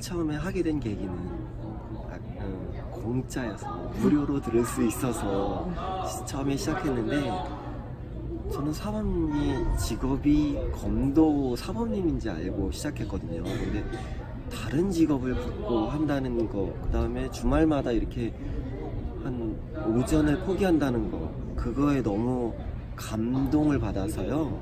처음에 하게 된 계기는 아, 어, 공짜여서 무료로 들을 수 있어서 시- 처음에 시작했는데 저는 사범님이 직업이 검도 사범님인지 알고 시작했거든요. 근데 다른 직업을 갖고 한다는 거, 그 다음에 주말마다 이렇게 한 오전을 포기한다는 거, 그거에 너무 감동을 받아서요.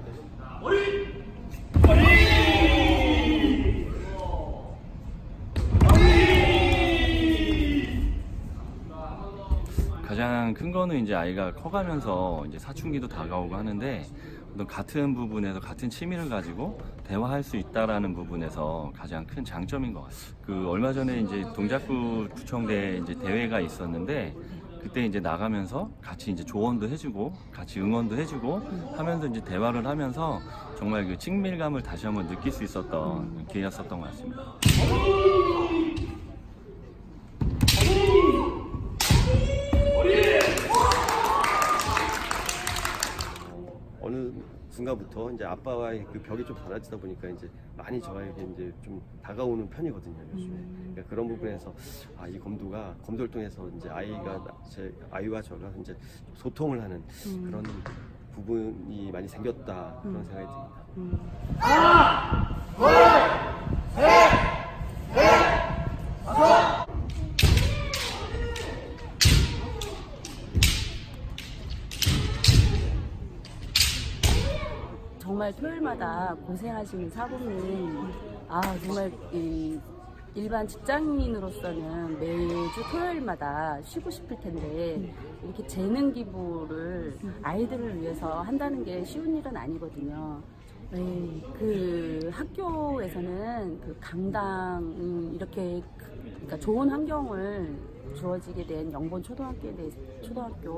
가장 큰 거는 이제 아이가 커가면서 이제 사춘기도 다가오고 하는데 어떤 같은 부분에서 같은 취미를 가지고 대화할 수 있다라는 부분에서 가장 큰 장점인 것 같아요. 그 얼마 전에 이제 동작구 구청대 이제 대회가 있었는데 그때 이제 나가면서 같이 이제 조언도 해주고 같이 응원도 해주고 하면서 이제 대화를 하면서 정말 그 친밀감을 다시 한번 느낄 수 있었던 기회였었던 것 같습니다. 순간부터 이제 아빠와의 그 벽이 좀 달라지다 보니까 이제 많이 저에게 이제 좀 다가오는 편이거든요 요즘에. 그러니까 그런 부분에서 아 이 검도가 검도 활동에서 이제 아이가 나- 제 아이와 저가 이제 좀 소통을 하는 그런 부분이 많이 생겼다 그런 생각이 듭니다. 정말 토요일마다 고생하시는 사부님, 아, 정말 이 일반 직장인으로서는 매주 토요일마다 쉬고 싶을 텐데, 이렇게 재능 기부를 아이들을 위해서 한다는 게 쉬운 일은 아니거든요. 네, 그 학교에서는 그 강당, 음, 이렇게 그- 그러니까 좋은 환경을 주어지게 된 영본 초등학교에 대해서 초등학교에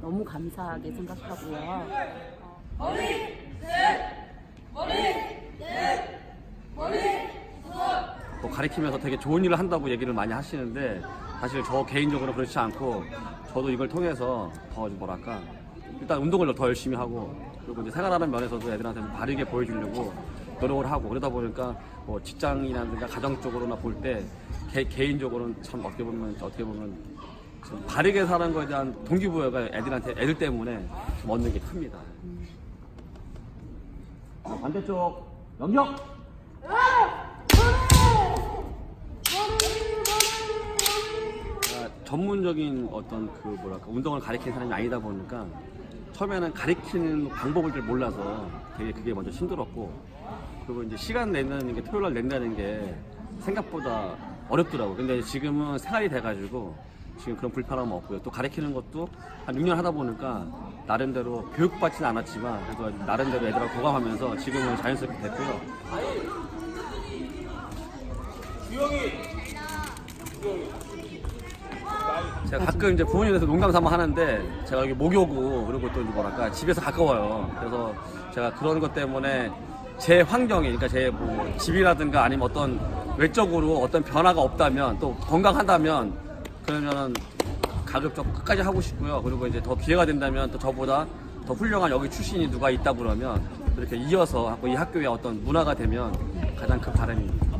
너무 감사하게 생각하고요. 또 가리키면서 되게 좋은 일을 한다고 얘기를 많이 하시는데 사실 저 개인적으로 그렇지 않고 저도 이걸 통해서 더 뭐랄까 일단 운동을 더 열심히 하고 그리고 이제 생활하는 면에서도 애들한테 좀 바르게 보여주려고 노력을 하고 그러다 보니까 뭐 직장이라든가 가정 쪽으로나 볼 때 개인적으로는 참 어떻게 보면 어떻게 보면 좀 바르게 사는 거에 대한 동기부여가 애들한테 애들 때문에 좀 얻는 게 큽니다. 자, 반대쪽 영역. 아, 전문적인 어떤 그 뭐랄까 운동을 가리키는 사람이 아니다 보니까 처음에는 가리키는 방법을 잘 몰라서 되게 그게 먼저 힘들었고 그리고 이제 시간 내는 게 토요일 날 낸다는 게 생각보다 어렵더라고요. 근데 지금은 생활이 돼가지고 지금 그런 불편함은 없고요. 또 가리키는 것도 한 6년 하다 보니까 나름대로 교육받지는 않았지만 그래도 나름대로 애들하고 교감하면서 지금은 자연스럽게 됐고요. 제가 가끔 이제 부모님에서 농담 삼아 하는데 제가 여기 목요고 그리고 또 뭐랄까 집에서 가까워요. 그래서 제가 그런 것 때문에 제 환경이 그러니까 제 뭐 집이라든가 아니면 어떤 외적으로 어떤 변화가 없다면 또 건강하다면 그러면은 가급적 끝까지 하고 싶고요. 그리고 이제 더 기회가 된다면 또 저보다 더 훌륭한 여기 출신이 누가 있다 그러면 이렇게 이어서 이 학교의 어떤 문화가 되면 가장 큰 바람입니다.